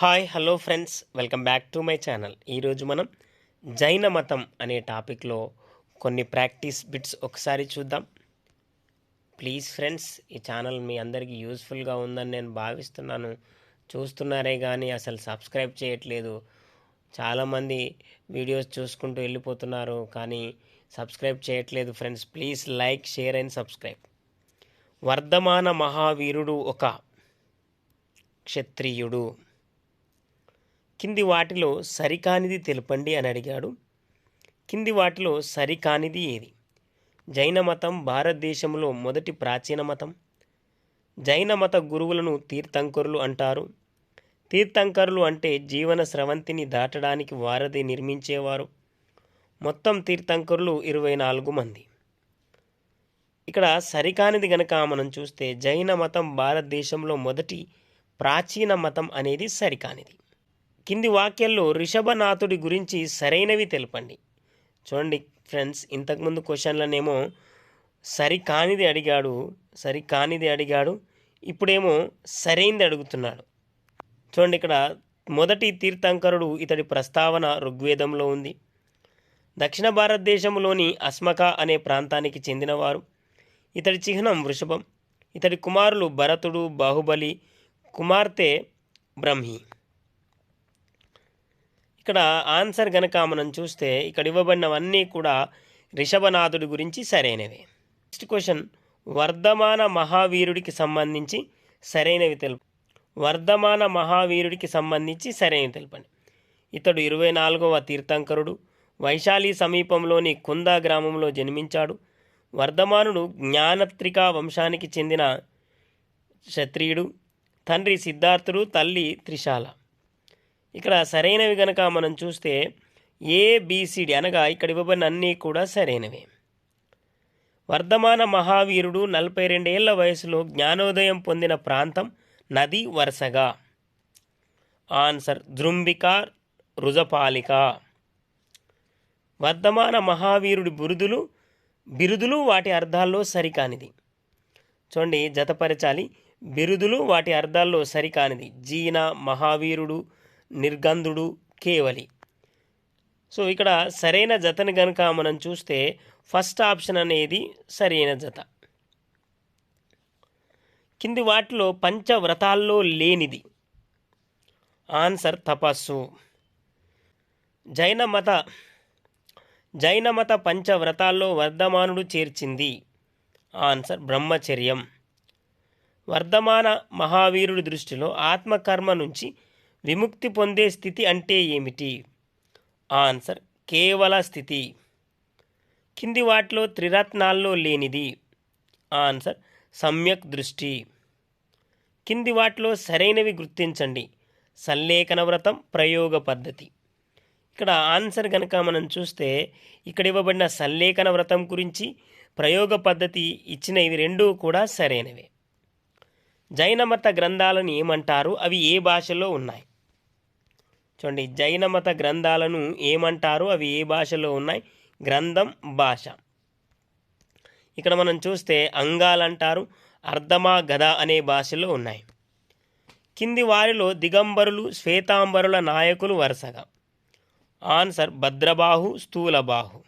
Hi hello friends. Welcome back to my channel. ఈరోజు మనం జైన మతం అనే టాపిక్లో కొన్ని ప్రాక్టీస్ బిట్స్ ఒకసారి చూద్దాం. ప్లీజ్ ఫ్రెండ్స్ ఈ ఛానల్ మీ అందరికీ యూస్ఫుల్గా ఉందని నేను భావిస్తున్నాను. చూస్తున్నారే కానీ అసలు సబ్స్క్రైబ్ చేయట్లేదు. చాలామంది వీడియోస్ చూసుకుంటూ వెళ్ళిపోతున్నారు కానీ సబ్స్క్రైబ్ చేయట్లేదు friends. Please like share and subscribe. Vardhamana మహావీరుడు ఒక క్షత్రియుడు. కింది వాటిలో సరికానిది తెలుపండి అని అడిగాడు. కింది వాటిలో సరికానిది ఏది? జైన మతం భారతదేశంలో మొదటి ప్రాచీన మతం. జైన మత గురువులను తీర్థంకరులు అంటారు. తీర్థంకరులు అంటే జీవన స్రవంతిని దాటడానికి వారధి నిర్మించేవారు. మొత్తం తీర్థంకరులు ఇరవై నాలుగు మంది. ఇక్కడ సరికానిది గనక మనం చూస్తే జైన మతం భారతదేశంలో మొదటి ప్రాచీన మతం అనేది సరికానిది. కింది వాక్యాల్లో రిషభనాథుడి గురించి సరైనవి తెలపండి. చూడండి ఫ్రెండ్స్ ఇంతకుముందు క్వశ్చన్లనేమో సరికానిది అడిగాడు సరికానిది అడిగాడు ఇప్పుడేమో సరైనది అడుగుతున్నాడు. చూడండి ఇక్కడ మొదటి తీర్థంకరుడు ఇతడి ప్రస్తావన ఋగ్వేదంలో ఉంది. దక్షిణ భారతదేశంలోని అస్మక అనే ప్రాంతానికి చెందినవారు. ఇతడి చిహ్నం వృషభం ఇతడి కుమారులు భరతుడు బాహుబలి కుమార్తె బ్రహ్మి. ఇక్కడ ఆన్సర్ గనక మనం చూస్తే ఇక్కడ ఇవ్వబడినవన్నీ కూడా రిషభనాథుడి గురించి సరైనవి. నెక్స్ట్ క్వశ్చన్ వర్ధమాన మహావీరుడికి సంబంధించి సరైనవి తెలుపు. వర్ధమాన మహావీరుడికి సంబంధించి సరైనవి తెలపండి. ఇతడు ఇరవై నాలుగవ తీర్థంకరుడు. వైశాలి సమీపంలోని కుందా గ్రామంలో జన్మించాడు. వర్ధమానుడు జ్ఞానత్రికా వంశానికి చెందిన క్షత్రియుడు. తండ్రి సిద్ధార్థుడు తల్లి త్రిశాల. ఇక్కడ సరైనవి కనుక మనం చూస్తే ఏబిసిడి అనగా ఇక్కడ ఇవ్వబడిన అన్నీ కూడా సరైనవే. వర్ధమాన మహావీరుడు నలభై రెండేళ్ళ వయసులో జ్ఞానోదయం పొందిన ప్రాంతం నది వరుసగా. ఆన్సర్ దృంబిక రుజపాలిక వర్ధమాన మహావీరుడి బిరుదులు బిరుదులు వాటి అర్థాల్లో సరికానిది. చూడండి జతపరచాలి. బిరుదులు వాటి అర్థాల్లో సరికానిది. జీన మహావీరుడు నిర్గంధుడు కేవలి. సో ఇక్కడ సరైన జతని కనుక మనం చూస్తే ఫస్ట్ ఆప్షన్ అనేది సరైన జత. కింది వాటిలో పంచవ్రతాల్లో లేనిది. ఆన్సర్ తపస్సు. జైన మత జైన మత పంచవ్రతాల్లో వర్ధమానుడు చేర్చింది. ఆన్సర్ బ్రహ్మచర్యం. వర్ధమాన మహావీరుడి దృష్టిలో ఆత్మకర్మ నుంచి విముక్తి పొందే స్థితి అంటే ఏమిటి? ఆన్సర్ కేవల స్థితి. కింది వాటిలో త్రిరత్నాల్లో లేనిది. ఆన్సర్ సమ్యక్ దృష్టి. కింది వాటిలో సరైనవి గుర్తించండి. సల్లేఖన వ్రతం ప్రయోగ పద్ధతి. ఇక్కడ ఆన్సర్ కనుక మనం చూస్తే ఇక్కడ ఇవ్వబడిన సల్లేఖన వ్రతం గురించి ప్రయోగ పద్ధతి ఇచ్చిన ఇవి రెండూ కూడా సరైనవే. జైన మత గ్రంథాలను ఏమంటారు? అవి ఏ భాషలో ఉన్నాయి? చూడండి జైన మత గ్రంథాలను ఏమంటారు అవి ఏ భాషలో ఉన్నాయి? గ్రంథం భాష. ఇక్కడ మనం చూస్తే అంగాలంటారు అర్ధమా గద అనే భాషలో ఉన్నాయి. కింది వారిలో దిగంబరులు శ్వేతాంబరుల నాయకులు వరుసగా. ఆన్సర్ భద్రబాహు స్థూలబాహు.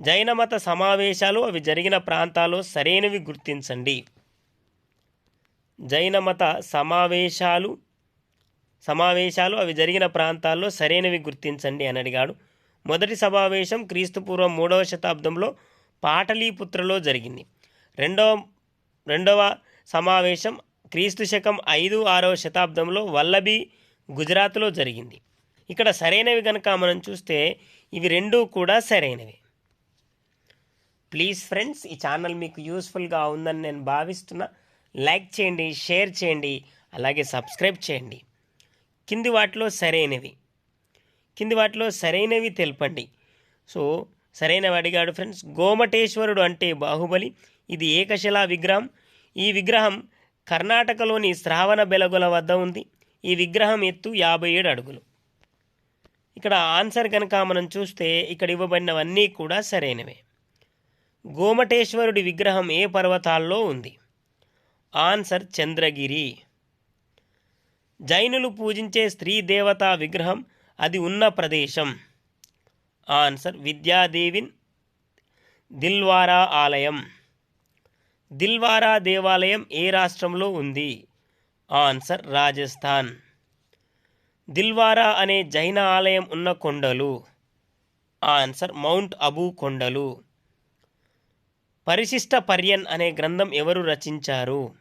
జైన మత సమావేశాలు అవి జరిగిన ప్రాంతాల్లో సరైనవి గుర్తించండి. జైన మత సమావేశాలు సమావేశాలు అవి జరిగిన ప్రాంతాల్లో సరైనవి గుర్తించండి అని అడిగాడు. మొదటి సమావేశం క్రీస్తుపూర్వం మూడవ శతాబ్దంలో పాటలీపుత్రలో జరిగింది. రెండవ రెండవ సమావేశం క్రీస్తు శకం ఐదు ఆరవ శతాబ్దంలో వల్లభి గుజరాత్లో జరిగింది. ఇక్కడ సరైనవి కనుక మనం చూస్తే ఇవి రెండూ కూడా సరైనవి. ప్లీజ్ ఫ్రెండ్స్ ఈ ఛానల్ మీకు యూస్ఫుల్గా ఉందని నేను భావిస్తున్నా. లైక్ చేయండి షేర్ చేయండి అలాగే సబ్స్క్రైబ్ చేయండి. కింది వాటిలో సరైనవి. కింది వాటిలో సరైనవి తెలపండి. సో సరైనవి అడిగాడు ఫ్రెండ్స్. గోమటేశ్వరుడు అంటే బాహుబలి. ఇది ఏకశిలా విగ్రహం. ఈ విగ్రహం కర్ణాటకలోని శ్రావణ బెలగుల వద్ద ఉంది. ఈ విగ్రహం ఎత్తు యాభై ఏడు అడుగులు. ఇక్కడ ఆన్సర్ కనుక మనం చూస్తే ఇక్కడ ఇవ్వబడినవన్నీ కూడా సరైనవే. గోమటేశ్వరుడి విగ్రహం ఏ పర్వతాల్లో ఉంది? ఆన్సర్ చంద్రగిరి. జైనులు పూజించే స్త్రీ దేవతా విగ్రహం అది ఉన్న ప్రదేశం. ఆన్సర్ విద్యాదేవిన్ దిల్వారా ఆలయం. దిల్వారా దేవాలయం ఏ రాష్ట్రంలో ఉంది? ఆన్సర్ రాజస్థాన్. దిల్వారా అనే జైన ఆలయం ఉన్న కొండలు. ఆన్సర్ మౌంట్ అబూ కొండలు. పరిశిష్ట పర్యన్ అనే గ్రంథం ఎవరు రచించారు?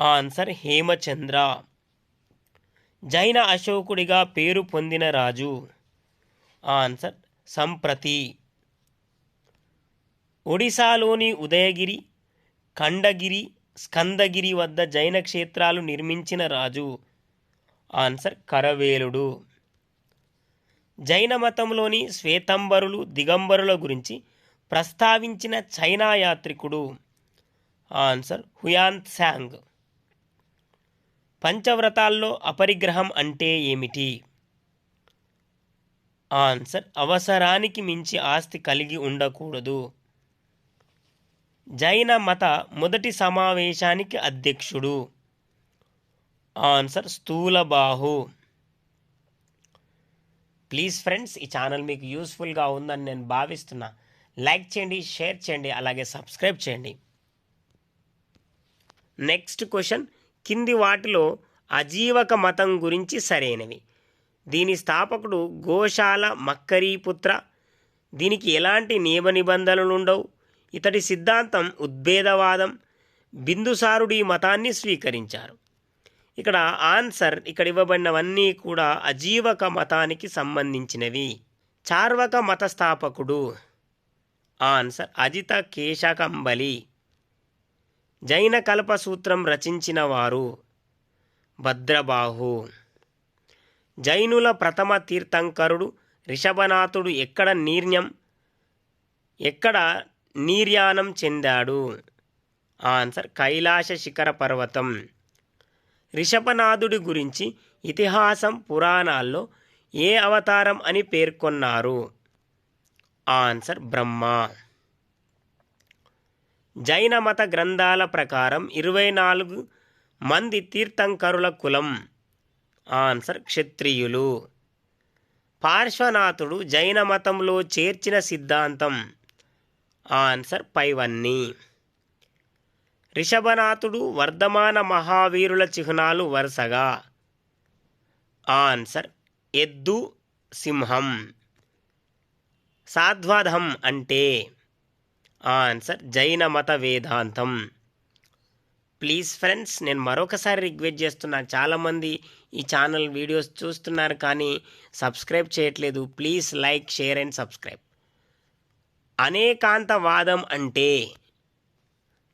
ఆన్సర్ హేమచంద్ర. జైన అశోకుడిగా పేరు పొందిన రాజు. ఆన్సర్ సంప్రతి. ఒడిశాలోని ఉదయగిరి ఖండగిరి స్కందగిరి వద్ద జైన క్షేత్రాలు నిర్మించిన రాజు. ఆన్సర్ కరవేలుడు. జైన మతంలోని శ్వేతంబరులు దిగంబరుల గురించి ప్రస్తావించిన చైనా యాత్రికుడు. ఆన్సర్ హుయాన్ శాంగ్ పంచవ్రతాల్లో అపరిగ్రహం అంటే ఏమిటి? ఆన్సర్ అవసరానికి మించి ఆస్తి కలిగి ఉండకూడదు. జైన మత మొదటి సమావేశానికి అధ్యక్షుడు. ఆన్సర్ స్థూలబాహు. ప్లీజ్ ఫ్రెండ్స్ ఈ ఛానల్ మీకు యూస్ఫుల్గా ఉందని నేను భావిస్తున్నా. లైక్ చేయండి షేర్ చేయండి అలాగే సబ్స్క్రైబ్ చేయండి. నెక్స్ట్ క్వశ్చన్ కింది వాటిలో అజీవక మతం గురించి సరైనవి. దీని స్థాపకుడు గోశాల మక్కరీపుత్ర. దీనికి ఎలాంటి నియమ నిబంధనలు ఉండవు ఇతడి సిద్ధాంతం ఉద్భేదవాదం. బిందుసారుడి మతాన్ని స్వీకరించారు. ఇక్కడ ఆన్సర్ ఇక్కడ ఇవ్వబడినవన్నీ కూడా అజీవక మతానికి సంబంధించినవి. చార్వక మత స్థాపకుడు ఆన్సర్ అజిత కేశకంబలి. జైన కల్ప సూత్రం రచించిన వారు భద్రబాహు. జైనుల ప్రథమ తీర్థంకరుడు రిషభనాథుడు ఎక్కడ నీర్ణ్యం ఎక్కడ నీర్యానం చెందాడు? ఆన్సర్ కైలాస శిఖర పర్వతం. రిషభనాథుడి గురించి ఇతిహాసం పురాణాల్లో ఏ అవతారం అని పేర్కొన్నారు? ఆన్సర్ బ్రహ్మ. జైన మత గ్రంథాల ప్రకారం ఇరవై నాలుగు మంది తీర్థంకరుల కులం. ఆన్సర్ క్షత్రియులు. పార్శ్వనాథుడు జైన మతంలో చేర్చిన సిద్ధాంతం. ఆన్సర్ పైవన్నీ. రిషభనాథుడు వర్ధమాన మహావీరుల చిహ్నాలు వరుసగా. ఆన్సర్ ఎద్దు సింహం. సాధ్వధం అంటే ఆన్సర్ జైన మత వేదాంతం. ప్లీజ్ ఫ్రెండ్స్ నేను మరొకసారి రిక్వెస్ట్ చేస్తున్నా చాలామంది ఈ ఛానల్ వీడియోస్ చూస్తున్నారు కానీ సబ్స్క్రైబ్ చేయట్లేదు. Please like share and subscribe. అనేకాంతవాదం అంటే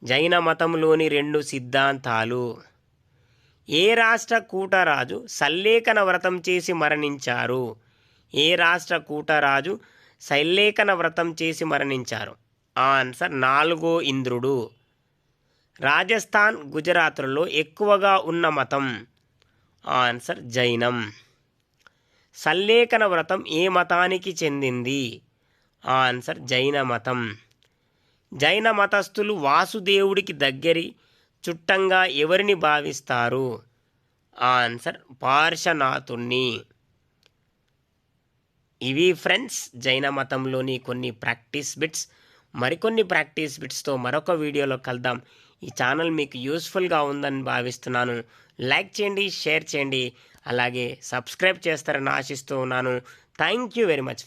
జైన మతంలోని రెండు సిద్ధాంతాలు. ఏ రాష్ట్ర కూటరాజు సల్లేఖన వ్రతం చేసి మరణించారు? ఏ రాష్ట్ర కూటరాజు సల్లేఖన వ్రతం చేసి మరణించారు? ఆన్సర్ నాలుగో ఇంద్రుడు. రాజస్థాన్ గుజరాత్లలో ఎక్కువగా ఉన్న మతం ఆన్సర్ జైనం. సల్లేఖన వ్రతం ఏ మతానికి చెందింది? ఆన్సర్ జైన మతం. జైన మతస్థులు వాసుదేవుడికి దగ్గరి చుట్టంగా ఎవరిని భావిస్తారు? ఆన్సర్ పార్శనాథుణ్ణి. ఇవి ఫ్రెండ్స్ జైన మతంలోని కొన్ని ప్రాక్టీస్ బిట్స్. మరికొన్ని ప్రాక్టీస్ బిట్స్తో మరొక వీడియోలో కలుద్దాం. ఈ ఛానల్ మీకు యూస్ఫుల్గా ఉందని భావిస్తున్నాను. లైక్ చేయండి షేర్ చేయండి. అలాగే సబ్స్క్రైబ్ చేస్తారని ఆశిస్తూ ఉన్నాను. Thank you very much friends